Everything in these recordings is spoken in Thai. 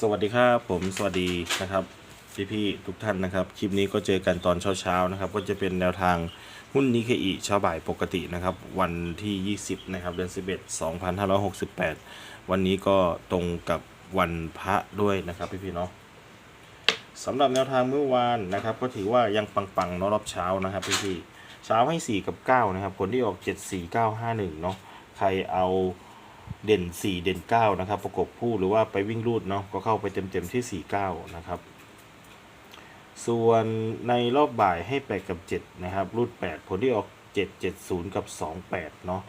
สวัสดีครับผมสวัสดีนะครับพี่พี่ๆทุกท่านนะครับ คลิปนี้ก็เจอกันตอนเช้าๆนะครับ ก็จะเป็นแนวทางหุ้นนิเคอิเช้าบ่ายปกตินะครับ วันที่ 20 นะครับ เดือน 11 2568 วันนี้ก็ตรงกับวันพระด้วยนะครับพี่พี่ๆเนาะสำหรับแนวทางเมื่อวานนะครับ ก็ถือว่ายังปังๆเนาะรอบเช้านะครับพี่พี่ๆเช้าให้ 4 กับ 9 นะครับผลที่ออก 7 4 9 5 1 เนาะใครเอา เด่น 4 เด่น 9 นะครับ ประกบคู่หรือว่าไปวิ่งรูดเนาะก็เข้าไปเต็มๆที่ 4 9 นะครับ ส่วนในรอบบ่ายให้ 8 กับ 7 นะครับ รูด 8 ผลที่ออก 7 7 0 กับ 28 เนาะ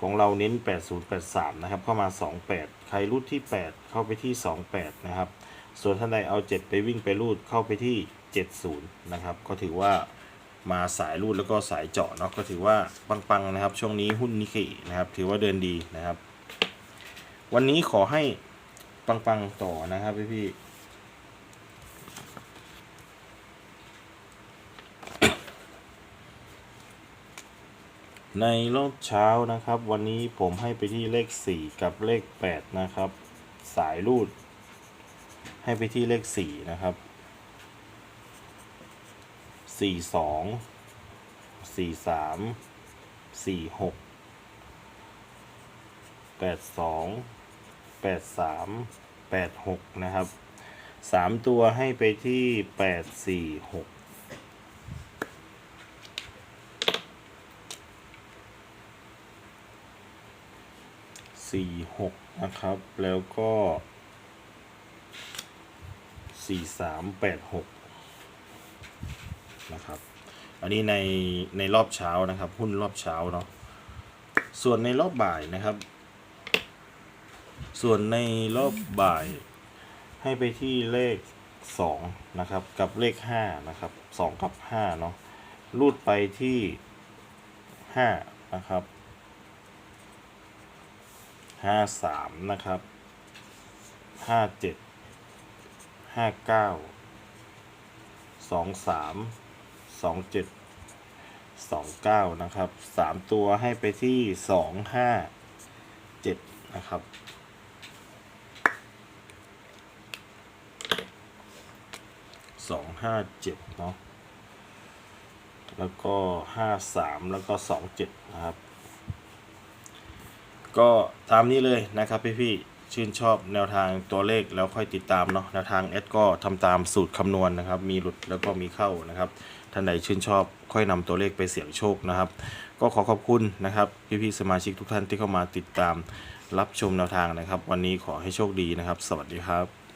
ของเราเน้น 80 83 นะครับ เข้ามา 28 ใครรูดที่ 8 เข้าไปที่ 28 นะครับ ส่วนท่านใดเอา 7 ไปวิ่งไปรูดเข้าไปที่ 70 นะครับ ก็ถือว่ามาสายรูดแล้วก็สายเจาะเนาะก็ถือว่าปังๆนะครับ ช่วงนี้หุ้นนิเคนะครับ ถือว่าเดินดีนะครับ วันนี้ขอให้ปังๆต่อนะครับพี่พี่ๆในรอบเช้านะครับ วันนี้ผมให้ไปที่เลข 4 กับเลข 8 นะครับ สายรูด ให้ไปที่เลข 4 นะครับสี่สองสี่สามสี่หก แปดสามแปดหกนะครับสามตัวให้ไปที่แปดสี่หกสี่หกนะครับ แล้วก็สี่สามแปดหกนะครับ อันนี้ในในรอบเช้านะครับ หุ้นรอบเช้าเนาะ ส่วนในรอบบ่ายนะครับ ส่วนในรอบบ่ายให้ไปที่เลขสองนะครับ กับเลขห้านะครับสองกับห้าเนาะรูดไปที่ห้านะครับห้าสามนะครับห้าเจ็ดห้าเก้าสองสามสองเจ็ดสองเก้านะครับสามตัวให้ไปที่สองห้าเจ็ดนะครับ สองห้าเจ็ดเนาะแล้วก็ห้าสามแล้วก็สองเจ็ดนะครับ ก็ตามนี้เลยนะครับพี่ๆชื่นชอบแนวทางตัวเลขแล้วค่อยติดตามเนาะแนวทางแอดก็ทำตามสูตรคำนวณนะครับ มีหลุดแล้วก็มีเข้านะครับท่านใดชื่นชอบค่อยนำตัวเลขไปเสี่ยงโชคนะครับ ก็ขอขอบคุณนะครับพี่ๆสมาชิกทุกท่านที่เข้ามาติดตามรับชมแนวทางนะครับ วันนี้ขอให้โชคดีนะครับ สวัสดีครับ